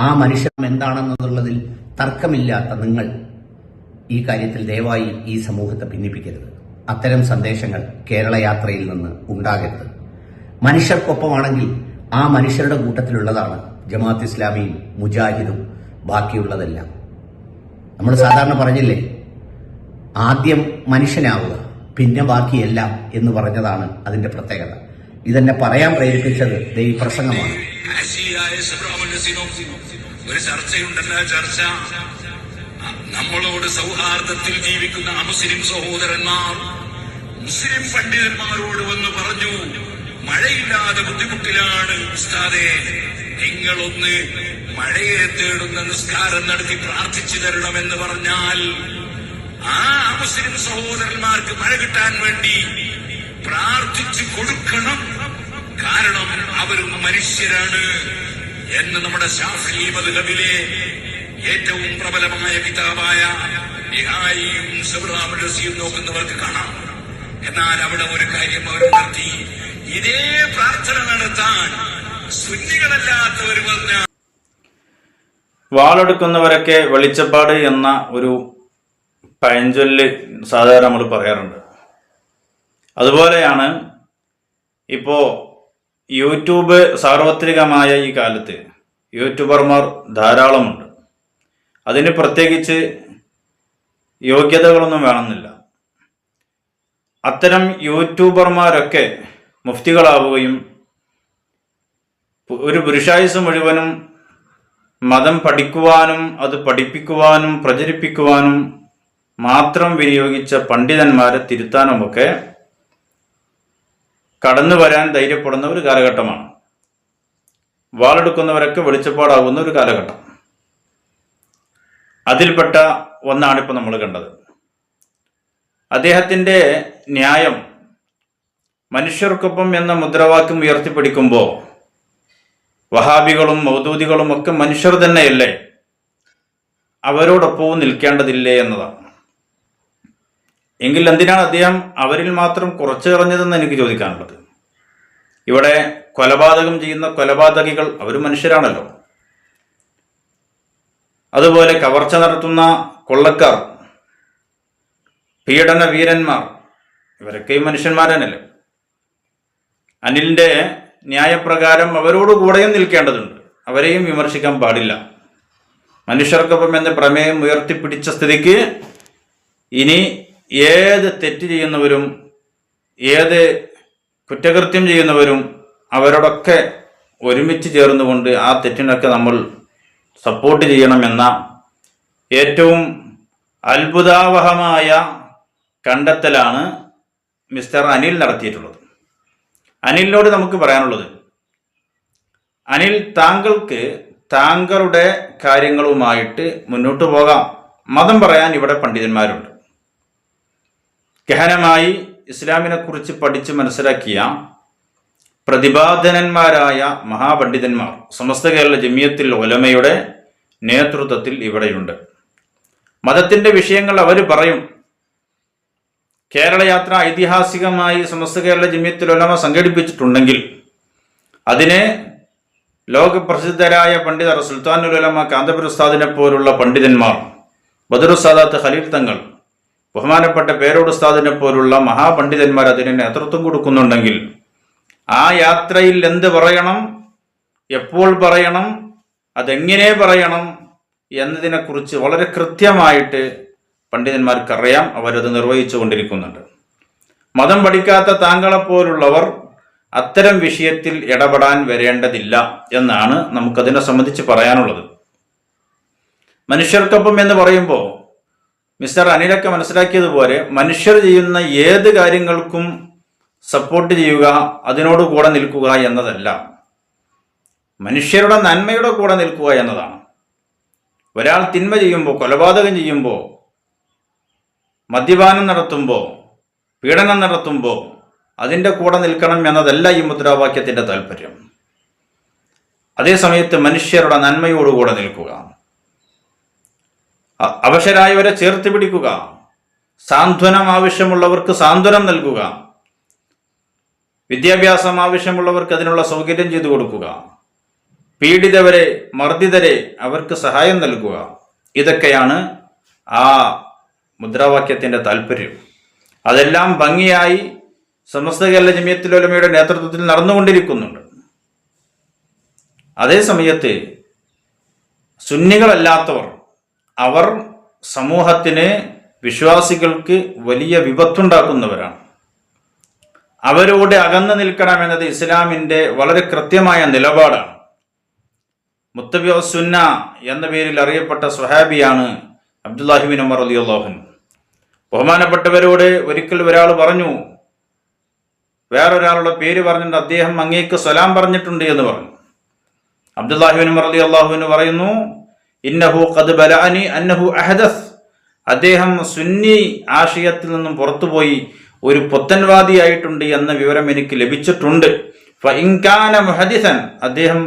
ആ മനുഷ്യൻ എന്താണെന്നുള്ളതിൽ തർക്കമില്ലാത്ത നിങ്ങൾ ഈ കാര്യത്തിൽ ദയവായി ഈ സമൂഹത്തെ ഭിന്നിപ്പിക്കരുത്. അത്തരം സന്ദേശങ്ങൾ കേരള യാത്രയിൽ നിന്ന് ഉണ്ടാകരുത്. മനുഷ്യർക്കൊപ്പമാണെങ്കിൽ ആ മനുഷ്യരുടെ കൂട്ടത്തിലുള്ളതാണ് ജമാഅത്ത് ഇസ്ലാമിയും മുജാഹിദും ബാക്കിയുള്ളതെല്ലാം. നമ്മൾ സാധാരണ പറഞ്ഞില്ലേ? ആദ്യം മനുഷ്യനാവുക പിന്നെ ബാക്കിയെല്ലാം എന്ന് പറഞ്ഞതാണ് അതിന്റെ പ്രത്യേകത. ഇതെന്നെ പറയാൻ പ്രേരിപ്പിച്ചത് ഈ പ്രസംഗമാണ്. ആശിയായ സുബ്രഹ്മണ്യസിനും ഒരു ചർച്ചയുണ്ടല്ല ചർച്ച. നമ്മളോട് സൗഹാർദ്ദത്തിൽ ജീവിക്കുന്ന അമുസ്ലിം സഹോദരന്മാർ മുസ്ലിം പണ്ഡിതന്മാരോട് വന്ന് പറഞ്ഞു മഴയില്ലാതെ ബുദ്ധിമുട്ടിലാണ് ഉസ്താദെ. നിങ്ങളൊന്ന് മഴയെ തേടുന്ന നിസ്കാരം നടത്തി പ്രാർത്ഥിച്ചു തരണമെന്ന് പറഞ്ഞാൽ ആ മുസ്ലിം സഹോദരന്മാർക്ക് മഴ കിട്ടാൻ വേണ്ടി പ്രാർത്ഥിച്ചു കൊടുക്കണം. കാരണം അവരും മനുഷ്യരാണ് എന്ന് നമ്മുടെ ശാസ്ത്രീയ മധുഹബിലെ ഏറ്റവും പ്രബലമായ കിതാബായ നോക്കുന്നവർക്ക് കാണാം. എന്നാൽ അവിടെ ഒരു കാര്യം അവർ നടത്തി ഇതേ പ്രാർത്ഥന നടത്താൻ സുന്നികളല്ലാത്തവർ പറഞ്ഞ വാളെടുക്കുന്നവരൊക്കെ വെളിച്ചപ്പാട് എന്ന ഒരു പഴഞ്ചൊല്ല് സാധാരണ നമ്മൾ പറയാറുണ്ട്. അതുപോലെയാണ് ഇപ്പോൾ യൂട്യൂബ് സാർവത്രികമായ ഈ കാലത്ത് യൂട്യൂബർമാർ ധാരാളമുണ്ട്. അതിന് പ്രത്യേകിച്ച് യോഗ്യതകളൊന്നും വേണമെന്നില്ല. അത്തരം യൂട്യൂബർമാരൊക്കെ മുഫ്തികളാവുകയും ഒരു പുരുഷായുസ് മുഴുവനും മതം പഠിക്കുവാനും അത് പഠിപ്പിക്കുവാനും പ്രചരിപ്പിക്കുവാനും മാത്രം വിനിയോഗിച്ച പണ്ഡിതന്മാരെ തിരുത്താനുമൊക്കെ കടന്നു വരാൻ ധൈര്യപ്പെടുന്ന ഒരു കാലഘട്ടമാണ്. വാളെടുക്കുന്നവരൊക്കെ വെളിച്ചപ്പാടാകുന്ന ഒരു കാലഘട്ടം. അതിൽപ്പെട്ട ഒന്നാണ് ഇപ്പോൾ നമ്മൾ കണ്ടത്. അദ്ദേഹത്തിന്റെ ന്യായം മനുഷ്യർക്കൊപ്പം എന്ന മുദ്രാവാക്യം ഉയർത്തിപ്പിടിക്കുമ്പോൾ വഹാബികളും മൗദൂദികളും ഒക്കെ മനുഷ്യർ തന്നെയല്ലേ? അവരോടൊപ്പവും നിൽക്കേണ്ടതില്ലേ എന്നതാണ്. എങ്കിൽ എന്തിനാണ് അദ്ദേഹം അവരിൽ മാത്രം കുറച്ച് കളഞ്ഞതെന്ന് എനിക്ക് ചോദിക്കാനുള്ളത്? ഇവിടെ കൊലപാതകം ചെയ്യുന്ന കൊലപാതകികൾ അവർ മനുഷ്യരാണല്ലോ. അതുപോലെ കവർച്ച നടത്തുന്ന കൊള്ളക്കാർ പീഡന വീരന്മാർ ഇവരൊക്കെ ഈ മനുഷ്യന്മാർ അനിലിന്റെ ന്യായപ്രകാരം അവരോട് കൂടെയും നിൽക്കേണ്ടതുണ്ട്. അവരെയും വിമർശിക്കാൻ പാടില്ല. മനുഷ്യർക്കൊപ്പം എന്ന പ്രമേയം ഉയർത്തിപ്പിടിച്ച സ്ഥിതിക്ക് ഇനി ഏത് തെറ്റ് ചെയ്യുന്നവരും ഏത് കുറ്റകൃത്യം ചെയ്യുന്നവരും അവരോടൊക്കെ ഒരുമിച്ച് ചേർന്നുകൊണ്ട് ആ തെറ്റിനൊക്കെ നമ്മൾ സപ്പോർട്ട് ചെയ്യണമെന്ന ഏറ്റവും അത്ഭുതാവഹമായ കണ്ടെത്തലാണ് മിസ്റ്റർ അനിൽ നടത്തിയിട്ടുള്ളത്. അനിലിനോട് നമുക്ക് പറയാനുള്ളത് അനിൽ താങ്കൾക്ക് താങ്കളുടെ കാര്യങ്ങളുമായിട്ട് മുന്നോട്ട് പോകാം. മതം പറയാൻ ഇവിടെ പണ്ഡിതന്മാരുണ്ട്. ഗഹനമായി ഇസ്ലാമിനെ കുറിച്ച് പഠിച്ച് മനസ്സിലാക്കിയ പ്രതിപാദനന്മാരായ മഹാപണ്ഡിതന്മാർ സമസ്ത കേരള ജമിയത്തിൽ ഒലമയുടെ നേതൃത്വത്തിൽ ഇവിടെയുണ്ട്. മതത്തിന്റെ വിഷയങ്ങൾ അവർ പറയും. കേരളയാത്ര ഐതിഹാസികമായി സമസ്ത കേരള ജമിയത്തിൽ ഒലമ സംഘടിപ്പിച്ചിട്ടുണ്ടെങ്കിൽ അതിനെ ലോകപ്രസിദ്ധരായ പണ്ഡിതർ സുൽത്താനുലമ കാന്തപുരസ്താദിനെ പോലുള്ള പണ്ഡിതന്മാർ ബദറുസാദാത്ത് ഖലീൽ തങ്ങൾ ബഹുമാനപ്പെട്ട പേരോട് ഉസ്താദിനെ പോലുള്ള മഹാപണ്ഡിതന്മാർ അതിന് നേതൃത്വം കൊടുക്കുന്നുണ്ടെങ്കിൽ ആ യാത്രയിൽ എന്ത് പറയണം എപ്പോൾ പറയണം അതെങ്ങനെ പറയണം എന്നതിനെക്കുറിച്ച് വളരെ കൃത്യമായിട്ട് പണ്ഡിതന്മാർക്കറിയാം അവരത് നിർവഹിച്ചു കൊണ്ടിരിക്കുന്നുണ്ട് മതം പഠിക്കാത്ത താങ്കളെപ്പോലുള്ളവർ അത്തരം വിഷയത്തിൽ ഇടപെടാൻ വരേണ്ടതില്ല എന്നാണ് നമുക്കതിനെ സംബന്ധിച്ച് പറയാനുള്ളത്. മനുഷ്യർക്കൊപ്പം എന്ന് പറയുമ്പോൾ മിസ്റ്റർ അനിലൊക്കെ മനസ്സിലാക്കിയതുപോലെ മനുഷ്യർ ചെയ്യുന്ന ഏത് കാര്യങ്ങൾക്കും സപ്പോർട്ട് ചെയ്യുക അതിനോട് കൂടെ നിൽക്കുക എന്നതല്ല. മനുഷ്യരുടെ നന്മയുടെ കൂടെ നിൽക്കുക എന്നതാണ്. ഒരാൾ തിന്മ ചെയ്യുമ്പോൾ കൊലപാതകം ചെയ്യുമ്പോൾ മദ്യപാനം നടത്തുമ്പോൾ പീഡനം നടത്തുമ്പോൾ അതിന്റെ കൂടെ നിൽക്കണം എന്നതല്ല ഈ മുദ്രാവാക്യത്തിന്റെ താല്പര്യം. അതേസമയത്ത് മനുഷ്യരുടെ നന്മയോടുകൂടെ നിൽക്കുക. അവശരായവരെ ചേർത്ത് പിടിക്കുക. സാന്ത്വനം ആവശ്യമുള്ളവർക്ക് സാന്ത്വനം നൽകുക. വിദ്യാഭ്യാസം ആവശ്യമുള്ളവർക്ക് അതിനുള്ള സൗകര്യം ചെയ്തു കൊടുക്കുക. പീഡിതവരെ മർദ്ദിതരെ അവർക്ക് സഹായം നൽകുക. ഇതൊക്കെയാണ് ആ മുദ്രാവാക്യത്തിന്റെ താല്പര്യം. അതെല്ലാം ഭംഗിയായി സമസ്ത കേരള ജമിയത്തിലൊലമയുടെ നേതൃത്വത്തിൽ നടന്നുകൊണ്ടിരിക്കുന്നുണ്ട്. അതേ സമയത്ത് സുന്നികളല്ലാത്തവർ അവർ സമൂഹത്തിന് വിശ്വാസികൾക്ക് വലിയ വിപത്തുണ്ടാക്കുന്നവരാണ്. അവരോട് അകന്നു നിൽക്കണം എന്നത് ഇസ്ലാമിന്റെ വളരെ കൃത്യമായ നിലപാടാണ്. മുത്തബിയോ സുന്ന എന്ന പേരിൽ അറിയപ്പെട്ട സ്വഹാബിയാണ് അബ്ദുല്ലാഹിബിൻ ഉമർ അലി ബഹുമാനപ്പെട്ടവരോട് ഒരിക്കൽ ഒരാൾ പറഞ്ഞു വേറൊരാളുടെ പേര് പറഞ്ഞിട്ട് അദ്ദേഹം അങ്ങേക്ക് സലാം പറഞ്ഞിട്ടുണ്ട് എന്ന് പറഞ്ഞു. അബ്ദുല്ലാഹിബിൻ ഉമർ അലി അള്ളാഹുവിന് പറയുന്നു ഇന്നഹു ഖദ് ബലാനി അന്നഹു അഹദസ്. അദ്ദേഹം സുന്നി ആശയത്തിൽ നിന്നും പുറത്തുപോയി ഒരു പുത്തൻവാദിയായിട്ടുണ്ട് എന്ന വിവരം എനിക്ക് ലഭിച്ചിട്ടുണ്ട്. ഫഇൻകാന മുഹദിസൻ അദ്ദേഹം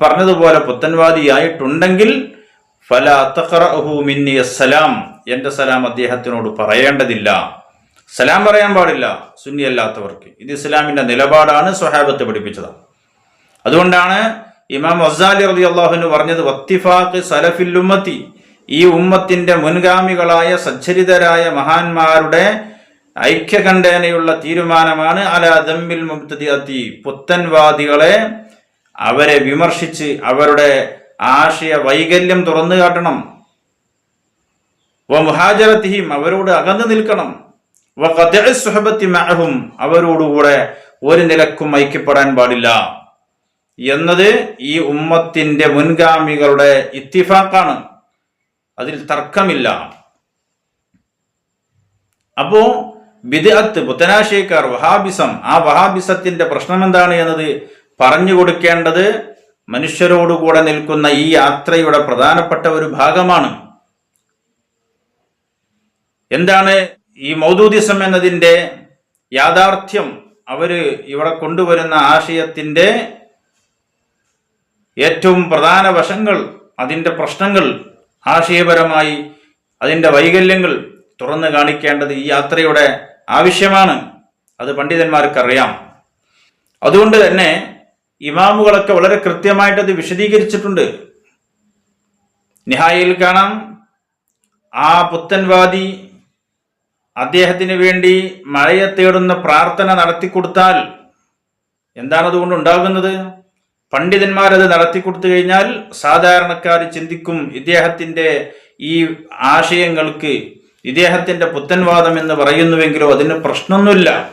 പറഞ്ഞതുപോലെ പുത്തൻവാദിയായിട്ടുണ്ടെങ്കിൽ ഫല തഖറഹു മിന്നി സലാം എന്റെ സലാം അദ്ദേഹത്തിനോട് പറയേണ്ടതില്ല. സലാം പറയാൻ പാടില്ല സുന്നി അല്ലാത്തവർക്ക്. ഇത് ഇസ്ലാമിന്റെ നിലപാടാണ് സ്വഹാബത്ത് പഠിപ്പിച്ചത് അതുകൊണ്ടാണ് ഇമാം വസാലി റബി അള്ളാഹുവിന് പറഞ്ഞത് വത്തിഫാഖ് സലഫിൽ ഉമ്മത്തി. ഈ ഉമ്മത്തിന്റെ മുൻഗാമികളായ സച്ചരിതരായ മഹാന്മാരുടെ ഐക്യകണ്ഠേനയുള്ള തീരുമാനമാണ് അല ദമ്മിൽ മുബ്തദിഅത്തി. പുത്തൻവാദികളെ അവരെ വിമർശിച്ച് അവരുടെ ആശയ വൈകല്യം തുറന്നു കാട്ടണം. വ അവരോട് അകന്നു നിൽക്കണം. വ കഥ സുഹബത്തി മഅഹും അവരോടുകൂടെ ഒരു നിലക്കും ഐക്യപ്പെടാൻ പാടില്ല. എന്നത് ഈ ഉമ്മത്തിന്റെ മുൻഗാമികളുടെ ഇത്തിഫാക്കാണ്. അതിൽ തർക്കമില്ല. അപ്പോ ബിദ്അത്ത് പുത്തനാശയക്കാർ വഹാബിസം ആ വഹാബിസത്തിന്റെ പ്രശ്നം എന്താണ് എന്നത് പറഞ്ഞു കൊടുക്കേണ്ടത് മനുഷ്യരോടുകൂടെ നിൽക്കുന്ന ഈ യാത്രയുടെ പ്രധാനപ്പെട്ട ഒരു ഭാഗമാണ്. എന്താണ് ഈ മൗദൂദിസം എന്നതിന്റെ യാഥാർത്ഥ്യം? അവർ ഇവിടെ കൊണ്ടുവരുന്ന ആശയത്തിന്റെ ഏറ്റവും പ്രധാന വശങ്ങൾ അതിന്റെ പ്രശ്നങ്ങൾ ആശയപരമായി അതിന്റെ വൈകല്യങ്ങൾ തുറന്നു കാണിക്കേണ്ടത് ഈ യാത്രയുടെ ആവശ്യമാണ്. അത് പണ്ഡിതന്മാർക്കറിയാം. അതുകൊണ്ട് തന്നെ ഇമാമുകളൊക്കെ വളരെ കൃത്യമായിട്ട് അത് വിശദീകരിച്ചിട്ടുണ്ട്. നിഹായിൽ കാണാം. ആ പുത്തൻവാദി അദ്ദേഹത്തിന് വേണ്ടി മഴയെ തേടുന്ന പ്രാർത്ഥന നടത്തിക്കൊടുത്താൽ എന്താണതുകൊണ്ട് ഉണ്ടാകുന്നത്? പണ്ഡിതന്മാരത് നടത്തിക്കൊടുത്തു കഴിഞ്ഞാൽ സാധാരണക്കാർ ചിന്തിക്കും ഇദ്ദേഹത്തിന്റെ ഈ ആശയങ്ങൾക്ക് ഇദ്ദേഹത്തിന്റെ പുത്തൻവാദം എന്ന് പറയുന്നുവെങ്കിലോ അതിന് പ്രശ്നമൊന്നുമില്ല.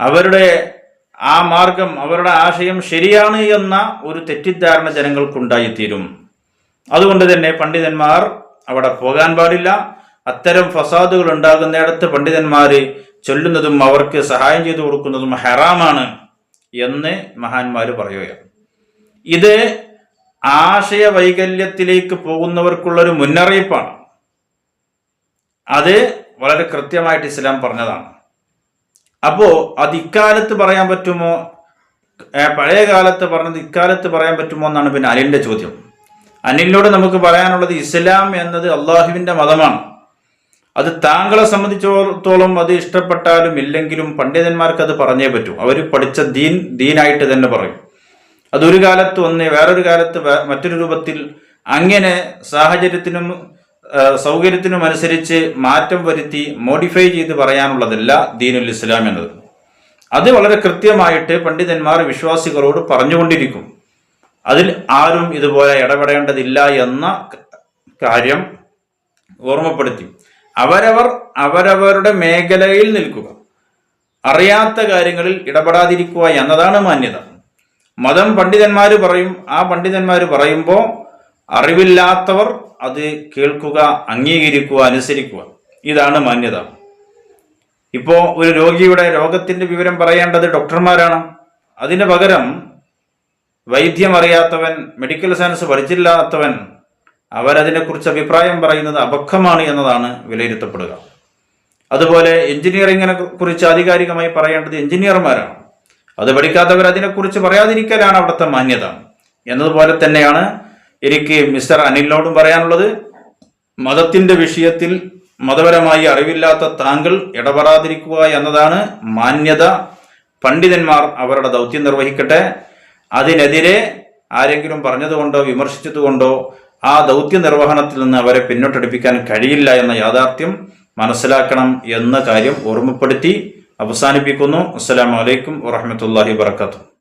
അവരുടെ ആ മാർഗം അവരുടെ ആശയം ശരിയാണ് എന്ന ഒരു തെറ്റിദ്ധാരണ ജനങ്ങൾക്കുണ്ടായിത്തീരും. അതുകൊണ്ട് തന്നെ പണ്ഡിതന്മാർ അവിടെ പോകാൻ പാടില്ല. അത്തരം ഫസാദുകൾ ഉണ്ടാകുന്നിടത്ത് പണ്ഡിതന്മാർ ചൊല്ലുന്നതും അവർക്ക് സഹായം ചെയ്തു കൊടുക്കുന്നതും ഹറാമാണ്. എന്ന് മഹാന്മാര് പറയുകയാണ്. ഇത് ആശയ വൈകല്യത്തിലേക്ക് പോകുന്നവർക്കുള്ളൊരു മുന്നറിയിപ്പാണ്. അത് വളരെ കൃത്യമായിട്ട് ഇസ്ലാം പറഞ്ഞതാണ്. അപ്പോ അത് ഇക്കാലത്ത് പറയാൻ പറ്റുമോ? പഴയ കാലത്ത് പറഞ്ഞത് ഇക്കാലത്ത് പറയാൻ പറ്റുമോ എന്നാണ് പിന്നെ അനിലിന്റെ ചോദ്യം. അനിലിനോട് നമുക്ക് പറയാനുള്ളത് ഇസ്ലാം എന്നത് അള്ളാഹുവിന്റെ മതമാണ്. അത് താങ്കളെ സംബന്ധിച്ചിടത്തോളം അത് ഇഷ്ടപ്പെട്ടാലും ഇല്ലെങ്കിലും പണ്ഡിതന്മാർക്ക് അത് പറഞ്ഞേ പറ്റൂ. അവർ പഠിച്ച ദീൻ ദീനായിട്ട് തന്നെ പറയും. അതൊരു കാലത്ത് ഒന്ന് വേറൊരു കാലത്ത് മറ്റൊരു രൂപത്തിൽ അങ്ങനെ സാഹചര്യത്തിനും സൗകര്യത്തിനും അനുസരിച്ച് മാറ്റം വരുത്തി മോഡിഫൈ ചെയ്ത് പറയാനുള്ളതല്ല ദീനുൽ ഇസ്ലാം എന്നത്. അത് വളരെ കൃത്യമായിട്ട് പണ്ഡിതന്മാർ വിശ്വാസികളോട് പറഞ്ഞുകൊണ്ടിരിക്കും. അതിൽ ആരും ഇതുപോലെ ഇടപെടേണ്ടതില്ല എന്ന കാര്യം ഓർമ്മപ്പെടുത്തി. അവരവർ അവരവരുടെ മേഖലയിൽ നിൽക്കുക. അറിയാത്ത കാര്യങ്ങളിൽ ഇടപെടാതിരിക്കുക എന്നതാണ് മാന്യത. മതം പണ്ഡിതന്മാർ പറയും ആ പണ്ഡിതന്മാർ പറയുമ്പോൾ അറിവില്ലാത്തവർ അത് കേൾക്കുക അംഗീകരിക്കുക അനുസരിക്കുക. ഇതാണ് മാന്യത. ഇപ്പോൾ ഒരു രോഗിയുടെ രോഗത്തിന്റെ വിവരം പറയേണ്ടത് ഡോക്ടർമാരാണ്. അതിന് പകരം വൈദ്യമറിയാത്തവൻ മെഡിക്കൽ സയൻസ് പഠിച്ചില്ലാത്തവൻ അവരതിനെക്കുറിച്ച് അഭിപ്രായം പറയുന്നത് അബദ്ധമാണ് എന്നതാണ് വിലയിരുത്തപ്പെടുക. അതുപോലെ എഞ്ചിനീയറിങ്ങിനെ കുറിച്ച് ആധികാരികമായി പറയേണ്ടത് എഞ്ചിനീയർമാരാണ്. അത് പഠിക്കാത്തവർ അതിനെക്കുറിച്ച് പറയാതിരിക്കലാണ് അവിടുത്തെ മാന്യത. എന്നതുപോലെ തന്നെയാണ് എനിക്ക് മിസ്റ്റർ അനിലിനോടും പറയാനുള്ളത്. മതത്തിന്റെ വിഷയത്തിൽ മതപരമായി അറിവില്ലാത്ത താങ്കൾ ഇടപെടാതിരിക്കുക എന്നതാണ് മാന്യത. പണ്ഡിതന്മാർ അവരുടെ ദൗത്യം നിർവഹിക്കട്ടെ. അതിനെതിരെ ആരെങ്കിലും പറഞ്ഞതുകൊണ്ടോ വിമർശിച്ചതുകൊണ്ടോ ആ ദൗത്യ നിർവഹണത്തിൽ നിന്ന് അവരെ പിന്നോട്ടടിപ്പിക്കാൻ കഴിയില്ല എന്ന യാഥാർത്ഥ്യം മനസ്സിലാക്കണം എന്ന കാര്യം ഓർമ്മപ്പെടുത്തി അവസാനിപ്പിക്കുന്നു. അസ്സാം വലൈക്കും വറഹമത്തല്ലാഹി വർക്കാത്തു